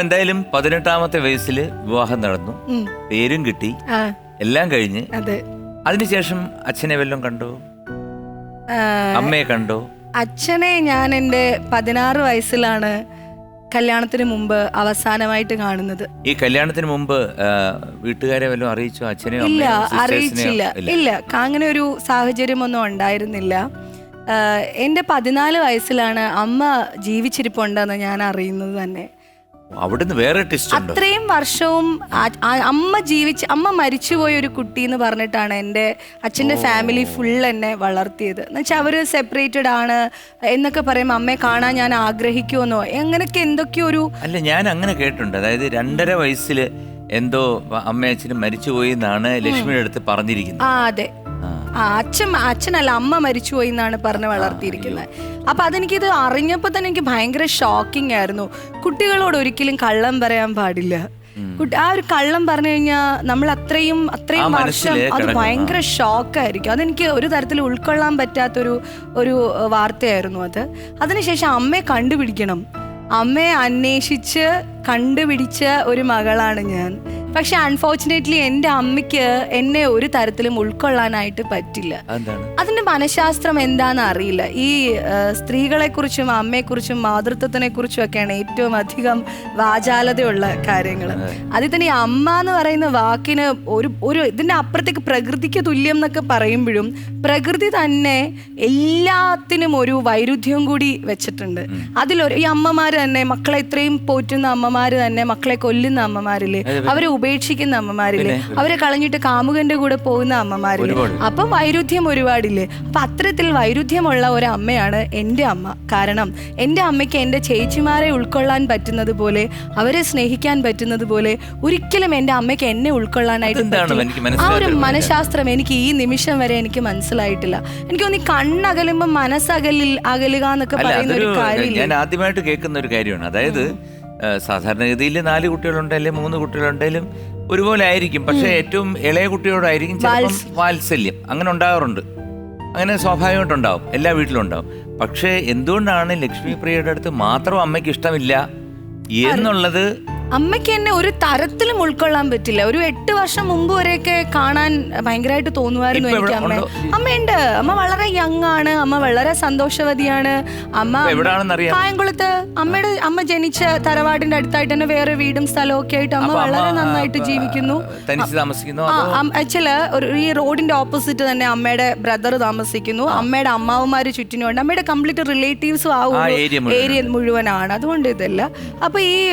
എന്തായാലും പതിനെട്ടാമത്തെ വയസ്സിൽ വിവാഹം നടന്നു. പേരും കിട്ടി. എല്ലാം കഴിഞ്ഞ്. അതെ. അതിനുശേഷം അച്ഛനെ വല്ലതും കണ്ടോ? അമ്മയെ കണ്ടോ? അച്ഛനെ ഞാൻ എന്റെ പതിനാറ് വയസ്സിലാണ് കല്യാണത്തിന് മുമ്പ് അവസാനമായിട്ട് കാണുന്നത്. ഈ കല്യാണത്തിന് മുമ്പ് വീട്ടുകാരെ വല്ലതും അറിയിച്ചോ? അച്ഛനെ ഇല്ല അറിയിച്ചില്ല. ഇല്ല. അങ്ങനെ ഒരു സാഹചര്യമൊന്നും ഉണ്ടായിരുന്നില്ല. എന്റെ എന്റെ പതിനാല് വയസ്സിലാണ് അമ്മ ജീവിച്ചിരിപ്പുണ്ടെന്ന് ഞാൻ അറിയുന്നത് തന്നെ. അവിടുന്ന് വേറെ ടെസ്റ്റ് ഉണ്ട്? അത്രയും വർഷവും ആ- ആ- അമ്മ ജീവിച്ച് അമ്മ മരിച്ചുപോയ ഒരു കുട്ടി എന്ന് പറഞ്ഞിട്ടാണ് എന്റെ അച്ഛന്റെ ഫാമിലി ഫുൾ എന്നെ വളർത്തിയത്. എന്നുവെച്ചാൽ അവർ സെപ്പറേറ്റഡ് ആണ് എന്നൊക്കെ പറയുമ്പോൾ അമ്മയെ കാണാൻ ഞാൻ ആഗ്രഹിക്കുമെന്നോ അങ്ങനെയൊക്കെ എന്തൊക്കെയോ ഒരു അല്ല ഞാൻ അങ്ങനെ കേട്ടിട്ടുണ്ട്. അതായത് രണ്ടര വയസ്സിൽ എന്തോ അമ്മ അച്ഛനും മരിച്ചുപോയി എന്നാണ് ലക്ഷ്മിയുടെ അടുത്ത് പറഞ്ഞിരിക്കുന്നത്. ആ അതെ. ആ. അച്ഛൻ അച്ഛനല്ല അമ്മ മരിച്ചുപോയി എന്നാണ് പറഞ്ഞ് വളർത്തിയിരിക്കുന്നത്. അപ്പൊ അതെനിക്കിത് അറിഞ്ഞപ്പോൾ തന്നെ എനിക്ക് ഭയങ്കര ഷോക്കിംഗ് ആയിരുന്നു. കുട്ടികളോട് ഒരിക്കലും കള്ളം പറയാൻ പാടില്ല. ആ ഒരു കള്ളം പറഞ്ഞു കഴിഞ്ഞാൽ നമ്മൾ അത്രയും അത്രയും വർഷം അത്. ഭയങ്കര ഷോക്കായിരിക്കും അതെനിക്ക് ഒരു തരത്തിൽ ഉൾക്കൊള്ളാൻ പറ്റാത്തൊരു ഒരു വാർത്തയായിരുന്നു അത്. അതിനുശേഷം അമ്മയെ കണ്ടുപിടിക്കണം. അമ്മയെ അന്വേഷിച്ച് കണ്ടുപിടിച്ച ഒരു മകളാണ് ഞാൻ. പക്ഷെ അൺഫോർച്ചുനേറ്റ്ലി എന്റെ അമ്മയ്ക്ക് എന്നെ ഒരു തരത്തിലും ഉൾക്കൊള്ളാനായിട്ട് പറ്റില്ല. അതിന്റെ മനഃശാസ്ത്രം എന്താന്ന് അറിയില്ല. ഈ സ്ത്രീകളെ കുറിച്ചും അമ്മയെക്കുറിച്ചും മാതൃത്വത്തിനെ കുറിച്ചും ഒക്കെയാണ് ഏറ്റവും അധികം വാചാലതയുള്ള കാര്യങ്ങൾ. അതിൽ തന്നെ ഈ അമ്മ എന്ന് പറയുന്ന വാക്കിന് ഒരു ഒരു ഇതിന്റെ അപ്പുറത്തേക്ക് പ്രകൃതിക്ക് തുല്യം എന്നൊക്കെ പറയുമ്പോഴും പ്രകൃതി തന്നെ എല്ലാത്തിനും ഒരു വൈരുദ്ധ്യവും കൂടി വെച്ചിട്ടുണ്ട്. അതിലൊരു ഈ അമ്മമാര് തന്നെ മക്കളെ ഇത്രയും പോറ്റുന്ന അമ്മമാര് തന്നെ മക്കളെ കൊല്ലുന്ന അമ്മമാരില്ലേ അവരെ ഉപേക്ഷിക്കുന്ന അമ്മമാരില്ലേ? അവരെ കളഞ്ഞിട്ട് കാമുകന്റെ കൂടെ പോകുന്ന അമ്മമാരില്ലേ. അപ്പം വൈരുദ്ധ്യം ഒരുപാടില്ലേ? അപ്പൊ അത്തരത്തിൽ വൈരുദ്ധ്യമുള്ള ഒരു അമ്മയാണ് എന്റെ അമ്മ. കാരണം എന്റെ അമ്മയ്ക്ക് എന്റെ ചേച്ചിമാരെ ഉൾക്കൊള്ളാൻ പറ്റുന്നത് പോലെ അവരെ സ്നേഹിക്കാൻ പറ്റുന്നത് പോലെ ഒരിക്കലും എന്റെ അമ്മയ്ക്ക് എന്നെ ഉൾക്കൊള്ളാനായിട്ട് ആ ഒരു? മനഃശാസ്ത്രം എനിക്ക് ഈ നിമിഷം വരെ എനിക്ക് മനസ്സിലായിട്ടില്ല. എനിക്ക് തോന്നി കണ്ണകലുമ്പോ മനസ്സകലിൽ അകലുക എന്നൊക്കെ പറയുന്ന ഒരു കാര്യം ഞാൻ ആദ്യമായിട്ട് കേൾക്കുന്ന ഒരു കാര്യമാണ്. അതായത് സാധാരണഗതിയിൽ നാല് കുട്ടികളുണ്ടെങ്കിലും മൂന്ന് കുട്ടികളുണ്ടെങ്കിലും ഒരുപോലെ ആയിരിക്കും. പക്ഷെ ഏറ്റവും ഇളയ കുട്ടിയോടായിരിക്കും ചിലപ്പം വാത്സല്യം. അങ്ങനെ ഉണ്ടാകാറുണ്ട്. അങ്ങനെ സ്വാഭാവികമായിട്ടുണ്ടാവും. എല്ലാ വീട്ടിലും ഉണ്ടാവും. പക്ഷേ എന്തുകൊണ്ടാണ് ലക്ഷ്മി പ്രിയയുടെ അടുത്ത് മാത്രം അമ്മയ്ക്ക് ഇഷ്ടമില്ല എന്നുള്ളത് അമ്മയ്ക്ക് എന്നെ ഒരു തരത്തിലും ഉൾക്കൊള്ളാൻ പറ്റില്ല. ഒരു എട്ട് വർഷം മുമ്പ് വരെയൊക്കെ കാണാൻ ഭയങ്കരമായിട്ട് തോന്നുമായിരുന്നു എനിക്ക് അമ്മ? അമ്മയുണ്ട്. അമ്മ വളരെ യങ് ആണ്. അമ്മ വളരെ സന്തോഷവതിയാണ്. അമ്മ കായംകുളത്ത് അമ്മയുടെ അമ്മ ജനിച്ച തറവാടിന്റെ അടുത്തായിട്ട് തന്നെ വേറെ വീടും സ്ഥലവും ഒക്കെ ആയിട്ട് അമ്മ വളരെ നന്നായിട്ട് ജീവിക്കുന്നു. അതോ? ഒരു ഈ റോഡിന്റെ ഓപ്പോസിറ്റ് തന്നെ അമ്മയുടെ ബ്രദർ താമസിക്കുന്നു. അമ്മയുടെ അമ്മാവന്മാര് ചുറ്റിനുണ്ട് അമ്മയുടെ കംപ്ലീറ്റ് റിലേറ്റീവ്സും ആ ആ ഏരിയ മുഴുവനാണ്. അതുകൊണ്ട് ഇതല്ല. അപ്പൊ ഈ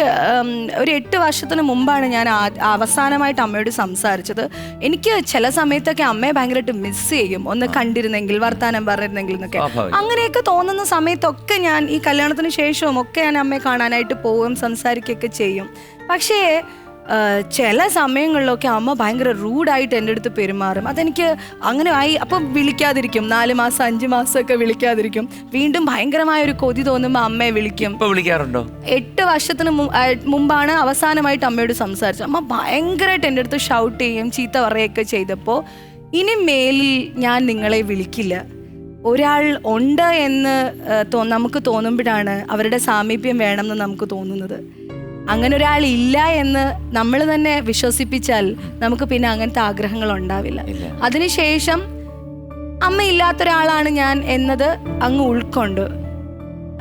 ഒരു എട്ട് വർഷത്തിന് മുമ്പാണ് ഞാൻ അവസാനമായിട്ട് അമ്മയോട് സംസാരിച്ചത്. എനിക്ക് ചില സമയത്തൊക്കെ അമ്മയെ ഭയങ്കരമായിട്ട് മിസ് ചെയ്യും. ഒന്ന് കണ്ടിരുന്നെങ്കിൽ വർത്താനം പറഞ്ഞിരുന്നെങ്കിൽ എന്നൊക്കെ. അങ്ങനെയൊക്കെ തോന്നുന്ന സമയത്തൊക്കെ ഞാൻ ഈ കല്യാണത്തിന് ശേഷവും ഒക്കെ ഞാൻ അമ്മയെ കാണാനായിട്ട് പോവും സംസാരിക്കുകയൊക്കെ ചെയ്യും. പക്ഷേ ചില സമയങ്ങളിലൊക്കെ അമ്മ ഭയങ്കര റൂഡായിട്ട് എന്റെ അടുത്ത് പെരുമാറും. അതെനിക്ക് അങ്ങനെ ആയി അപ്പം വിളിക്കാതിരിക്കും. നാല് മാസം അഞ്ച് മാസമൊക്കെ വിളിക്കാതിരിക്കും. വീണ്ടും ഭയങ്കരമായ ഒരു കൊതി തോന്നുമ്പോൾ അമ്മയെ വിളിക്കും. ഇപ്പൊ വിളിക്കാറുണ്ടോ? എട്ട് വർഷത്തിന് മുമ്പാണ് അവസാനമായിട്ട് അമ്മയോട് സംസാരിച്ചത്. അമ്മ ഭയങ്കരമായിട്ട് എന്റെ അടുത്ത് ഷൗട്ട് ചെയ്യും ചീത്ത പറയുകയൊക്കെ ചെയ്തപ്പോൾ ഇനി മേലിൽ ഞാൻ നിങ്ങളെ വിളിക്കില്ല. ഒരാൾ ഉണ്ട് എന്ന് നമുക്ക് തോന്നുമ്പോഴാണ് അവരുടെ സാമീപ്യം വേണമെന്ന് നമുക്ക് തോന്നുന്നത്. അങ്ങനെ ഒരാൾ ഇല്ല എന്ന് നമ്മൾ തന്നെ വിശ്വസിപ്പിച്ചാൽ നമുക്ക് പിന്നെ അങ്ങനത്തെ ആഗ്രഹങ്ങൾ ഉണ്ടാവില്ല. അതിനുശേഷം അമ്മ ഇല്ലാത്തൊരാളാണ് ഞാൻ എന്നത് അങ്ങ് ഉൾക്കൊണ്ട്.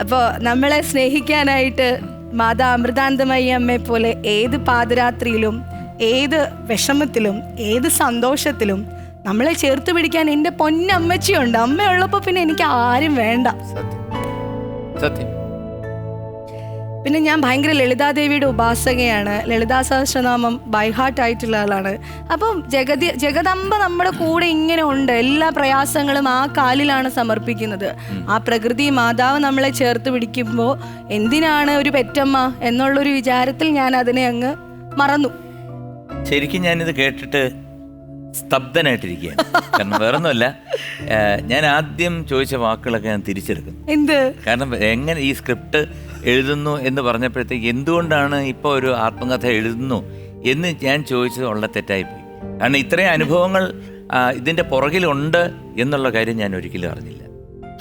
അപ്പോൾ നമ്മളെ സ്നേഹിക്കാനായിട്ട് മാതാ അമൃതാന്തമയി അമ്മയെ പോലെ ഏത് പാതിരാത്രിയിലും ഏത് വിഷമത്തിലും ഏത് സന്തോഷത്തിലും നമ്മളെ ചേർത്ത് പിടിക്കാൻ എന്റെ പൊന്നമ്മച്ചിയുണ്ട്. അമ്മയുള്ളപ്പോൾ പിന്നെ എനിക്ക് ആരും വേണ്ട. സത്യം. സത്യം. പിന്നെ ഞാൻ ഭയങ്കര ലളിതാദേവിയുടെ ഉപാസകയാണ്. ലളിതാ സഹസ്രനാമം ബൈഹാർട്ട് ആയിട്ടുള്ള ആളാണ്. അപ്പം ജഗതി ജഗദമ്പ നമ്മുടെ കൂടെ ഇങ്ങനെ ഉണ്ട്. എല്ലാ പ്രയാസങ്ങളും ആ കാലിലാണ് സമർപ്പിക്കുന്നത്. ആ പ്രകൃതി മാതാവ് നമ്മളെ ചേർത്ത് പിടിക്കുമ്പോൾ എന്തിനാണ് ഒരു പെറ്റമ്മ എന്നുള്ളൊരു വിചാരത്തിൽ ഞാൻ അതിനെ അങ്ങ് മറന്നു. ശരിക്കും ഞാനിത് കേട്ടിട്ട് സ്തബ്ധനായിട്ടിരിക്കുകയാണ്. കാരണം വേറൊന്നുമല്ല ഞാൻ ആദ്യം ചോദിച്ച വാക്കുകളൊക്കെ ഞാൻ തിരിച്ചെടുക്കും. എന്ത്? കാരണം എങ്ങനെ ഈ സ്ക്രിപ്റ്റ് എഴുതുന്നു എന്ന് പറഞ്ഞപ്പോഴത്തേക്ക് എന്തുകൊണ്ടാണ് ഇപ്പോൾ ഒരു ആത്മകഥ എഴുതുന്നു എന്ന് ഞാൻ ചോദിച്ചത് ഉള്ള തെറ്റായിപ്പോയി കാരണം ഇത്രയും അനുഭവങ്ങൾ ഇതിന്റെ ഇതിന്റെ പുറകിലുണ്ട് എന്നുള്ള കാര്യം ഞാൻ ഒരിക്കലും അറിഞ്ഞില്ല.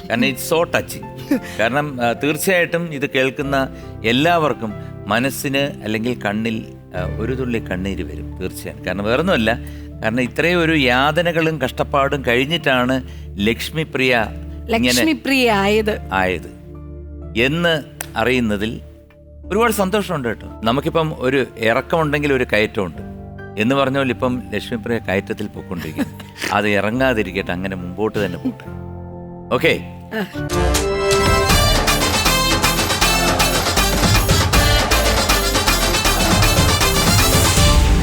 കാരണം ഇറ്റ് സോ ടച്ചിങ് കാരണം തീർച്ചയായിട്ടും ഇത് കേൾക്കുന്ന എല്ലാവർക്കും മനസ്സിന് അല്ലെങ്കിൽ കണ്ണിൽ ഒരു തുള്ളി കണ്ണീര് വരും തീർച്ചയായും. കാരണം വേറൊന്നുമല്ല കാരണം ഇത്രയും ഒരു യാതനകളും കഷ്ടപ്പാടും കഴിഞ്ഞിട്ടാണ് ലക്ഷ്മിപ്രിയ ലക്ഷ്മിപ്രിയ ആയത്. ആയത്. എന്ന് അറിയുന്നതിൽ ഒരുപാട് സന്തോഷമുണ്ട് കേട്ടോ. നമുക്കിപ്പം ഒരു ഇറക്കമുണ്ടെങ്കിൽ ഒരു കയറ്റമുണ്ട്. എന്ന് പറഞ്ഞ പോലെ ഇപ്പം ലക്ഷ്മിപ്രിയ കയറ്റത്തിൽ പൊക്കൊണ്ടിരിക്കും അത് ഇറങ്ങാതിരിക്കട്ടെ അങ്ങനെ മുമ്പോട്ട് തന്നെ പോട്ടെ. ഓക്കെ